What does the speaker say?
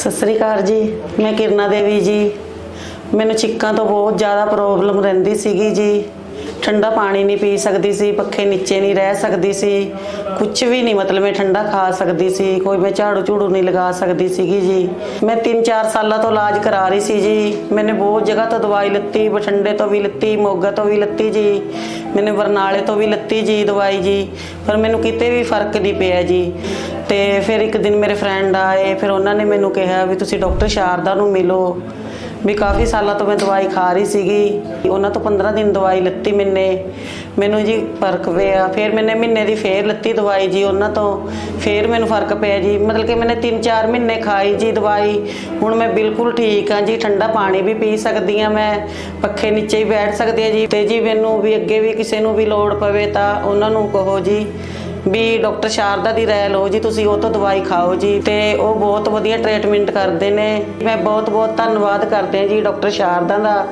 ਸਤਿ ਸ੍ਰੀ ਅਕਾਲ ਜੀ, ਮੈਂ ਕਿਰਨਾ ਦੇਵੀ ਜੀ। ਮੈਨੂੰ ਛਿੱਕਾਂ ਤੋਂ ਬਹੁਤ ਜ਼ਿਆਦਾ ਪ੍ਰੋਬਲਮ ਰਹਿੰਦੀ ਸੀਗੀ ਜੀ। ਠੰਡਾ ਪਾਣੀ ਨਹੀਂ ਪੀ ਸਕਦੀ ਸੀ, ਪੱਖੇ ਨੀਚੇ ਨਹੀਂ ਰਹਿ ਸਕਦੀ ਸੀ ਕੁਝ ਵੀ ਨਹੀਂ, ਮਤਲਬ ਮੈਂ ਠੰਡਾ ਖਾ ਸਕਦੀ ਸੀ, ਕੋਈ ਮੈਂ ਝਾੜੂ ਝੂੜੂ ਨਹੀਂ ਲਗਾ ਸਕਦੀ ਸੀਗੀ ਜੀ। ਮੈਂ 3-4 ਸਾਲਾਂ ਤੋਂ ਇਲਾਜ ਕਰਾ ਰਹੀ ਸੀ ਜੀ। ਮੈਨੇ ਬਹੁਤ ਜਗ੍ਹਾ ਤੋਂ ਦਵਾਈ ਲਿੱਤੀ, ਬਠਿੰਡੇ ਤੋਂ ਵੀ ਲਿੱਤੀ, ਮੋਗਾ ਤੋਂ ਵੀ ਲਿੱਤੀ ਜੀ। ਮੈਨੇ ਬਰਨਾਲੇ ਤੋਂ ਵੀ ਲਿੱਤੀ ਜੀ ਦਵਾਈ ਜੀ। ਪਰ ਮੈਨੂੰ ਕਿਤੇ ਵੀ ਫ਼ਰਕ ਨਹੀਂ ਪਿਆ ਜੀ। ਤੇ ਫਿਰ ਇੱਕ ਦਿਨ ਮੇਰੇ ਫਰੈਂਡ ਆਏ, ਫਿਰ ਉਹਨਾਂ ਨੇ ਮੈਨੂੰ ਕਿਹਾ ਵੀ ਤੁਸੀਂ ਡਾਕਟਰ ਸ਼ਾਰਦਾ ਨੂੰ ਮਿਲੋ। ਵੀ ਕਾਫੀ ਸਾਲਾਂ ਤੋਂ ਮੈਂ ਦਵਾਈ ਖਾ ਰਹੀ ਸੀਗੀ। ਉਹਨਾਂ ਤੋਂ 15 ਦਿਨ ਦਵਾਈ ਲਿੱਤੀ ਮੈਨੇ। ਮੈਨੂੰ ਜੀ ਫ਼ਰਕ ਪਿਆ। ਫਿਰ ਮੈਨੇ ਮਹੀਨੇ ਦੀ ਫੇਰ ਲਿੱਤੀ ਦਵਾਈ ਜੀ ਉਹਨਾਂ ਤੋਂ। ਫੇਰ ਮੈਨੂੰ ਫ਼ਰਕ ਪਿਆ ਜੀ। ਮਤਲਬ ਕਿ ਮੈਨੇ 3-4 ਮਹੀਨੇ ਖਾਈ ਜੀ ਦਵਾਈ। ਹੁਣ ਮੈਂ ਬਿਲਕੁਲ ਠੀਕ ਹਾਂ ਜੀ। ਠੰਡਾ ਪਾਣੀ ਵੀ ਪੀ ਸਕਦੀ ਹਾਂ ਮੈਂ। ਪੱਖੇ ਨੀਚੇ ਹੀ ਬੈਠ ਸਕਦੀ ਹਾਂ ਜੀ। ਤੇ ਜੀ ਮੈਨੂੰ ਵੀ ਅੱਗੇ ਵੀ ਕਿਸੇ ਨੂੰ ਵੀ ਲੋੜ ਪਵੇ ਤਾਂ ਉਹਨਾਂ ਨੂੰ ਕਹੋ ਜੀ। ਵੀ ਡਾਕਟਰ ਸ਼ਾਰਦਾ ਦੀ ਰਾਇ ਲਓ ਜੀ, ਤੁਸੀਂ ਉਹ ਤੋਂ ਦਵਾਈ ਖਾਓ ਜੀ ਤੇ ਉਹ ਬਹੁਤ ਵਧੀਆ ਟ੍ਰੀਟਮੈਂਟ ਕਰਦੇ ਨੇ। ਮੈਂ ਬਹੁਤ ਬਹੁਤ ਧੰਨਵਾਦ ਕਰਦੇ ਹਾਂ ਜੀ ਡਾਕਟਰ ਸ਼ਾਰਦਾ ਦਾ।